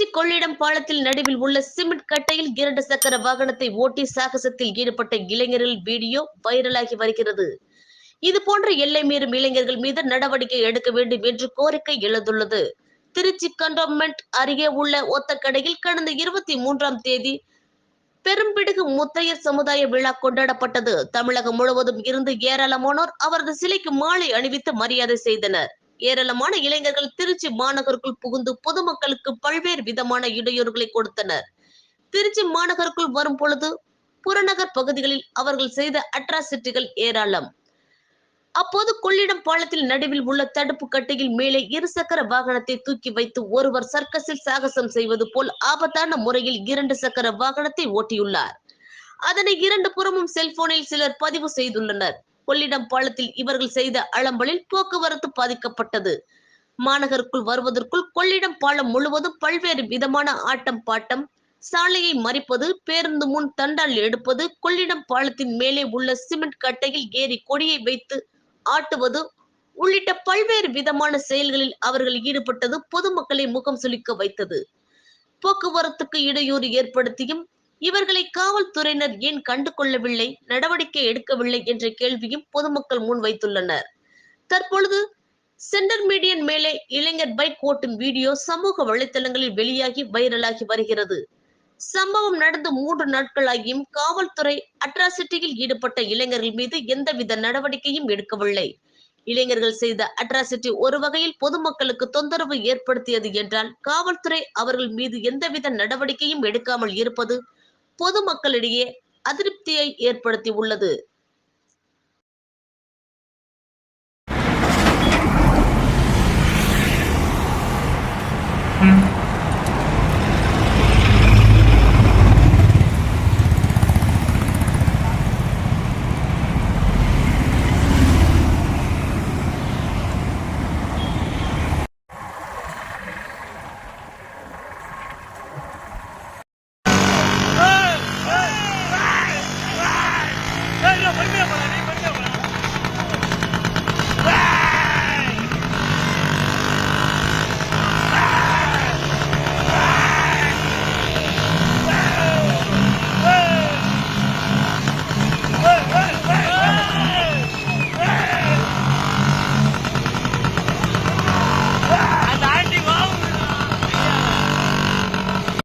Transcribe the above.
கொள்ளிடம் பாலத்தில் நடுவில் உள்ள சிமெண்ட் கட்டையில் இரண்டு சக்கர வாகனத்தை ஓட்டி சாகசத்தில் ஈடுபட்ட இளைஞரில் வீடியோ வைரலாகி வருகிறது. இது போன்ற எல்லை மீறும் இளைஞர்கள் மீது நடவடிக்கை எடுக்க வேண்டும் என்று கோரிக்கை எழுந்துள்ளது. திருச்சி கண்டோன்மெண்ட் அருகே உள்ள ஒத்தக்கடையில் கடந்த இருபத்தி மூன்றாம் தேதி பெரும்பிடுகு முத்தையர் சமுதாய விழா கொண்டாடப்பட்டது. தமிழகம் முழுவதும் இருந்து ஏராளமானோர் அவரது சிலைக்கு மாலை அணிவித்து மரியாதை செய்தனர். ஏராளமான இளைஞர்கள் திருச்சி மாநகருக்குள் புகுந்து பொதுமக்களுக்கு பல்வேறு விதமான இடையூறுகளை கொடுத்தனர். திருச்சி மாநகருக்குள் வரும் பொழுது புறநகர் பகுதிகளில் அவர்கள் செய்த அட்ராசிட்டிகள் ஏராளம். அப்போது கொள்ளிடம் பாலத்தில் நடுவில் உள்ள தடுப்பு கட்டையில் மேலே இருசக்கர வாகனத்தை தூக்கி வைத்து ஒருவர் சர்க்கஸில் சாகசம் செய்வது போல் ஆபத்தான முறையில் இரண்டு சக்கர வாகனத்தை ஓட்டியுள்ளார். அதனை இரண்டு புறமும் செல்போனில் சிலர் பதிவு செய்துள்ளனர். கொள்ளிடம் பாலத்தில் இவர்கள் செய்த அலம்பலில் போக்குவரத்து பாதிக்கப்பட்டது. மாநகருக்குள் வருவதற்குள் கொள்ளிடம் பாலம் முழுவதும் பல்வேறு விதமான ஆட்டம் பாட்டம் சாலையை மறிப்பது பேருந்து முன் தண்டால் எடுப்பது கொள்ளிடம் பாலத்தின் மேலே உள்ள சிமெண்ட் கட்டையில் ஏறி கொடியை வைத்து ஆட்டுவது உள்ளிட்ட பல்வேறு விதமான செயல்களில் அவர்கள் ஈடுபட்டது பொதுமக்களை முகம் சுளிக்க வைத்தது. போக்குவரத்துக்கு இடையூறு ஏற்படுத்தியும் இவர்களை காவல்துறையினர் ஏன் கண்டு கொள்ளவில்லை நடவடிக்கை எடுக்கவில்லை என்ற கேள்வியும் பொதுமக்கள் முன்வைத்துள்ளனர் தற்பொழுது சென்டர் மீடியன் மேலே இளைஞர் பைக் ஓட்டும் வீடியோ சமூக வலைத்தளங்களில் வெளியாகி வைரலாகி வருகிறது. சம்பவம் நடந்து மூன்று நாட்களாகியும் காவல்துறை அட்ராசிட்டியில் ஈடுபட்ட இளைஞர்கள் மீது எந்தவித நடவடிக்கையும் எடுக்கவில்லை. இளைஞர்கள் செய்த அட்ராசிட்டி ஒரு வகையில் பொதுமக்களுக்கு தொந்தரவு ஏற்படுத்தியது என்றால் காவல்துறை அவர்கள் மீது எந்தவித நடவடிக்கையும் எடுக்காமல் இருப்பது பொதுமக்களிடையே அதிருப்தியை ஏற்படுத்தி உள்ளது. ஏய், ஏய், பொறுமையா போடா நீ.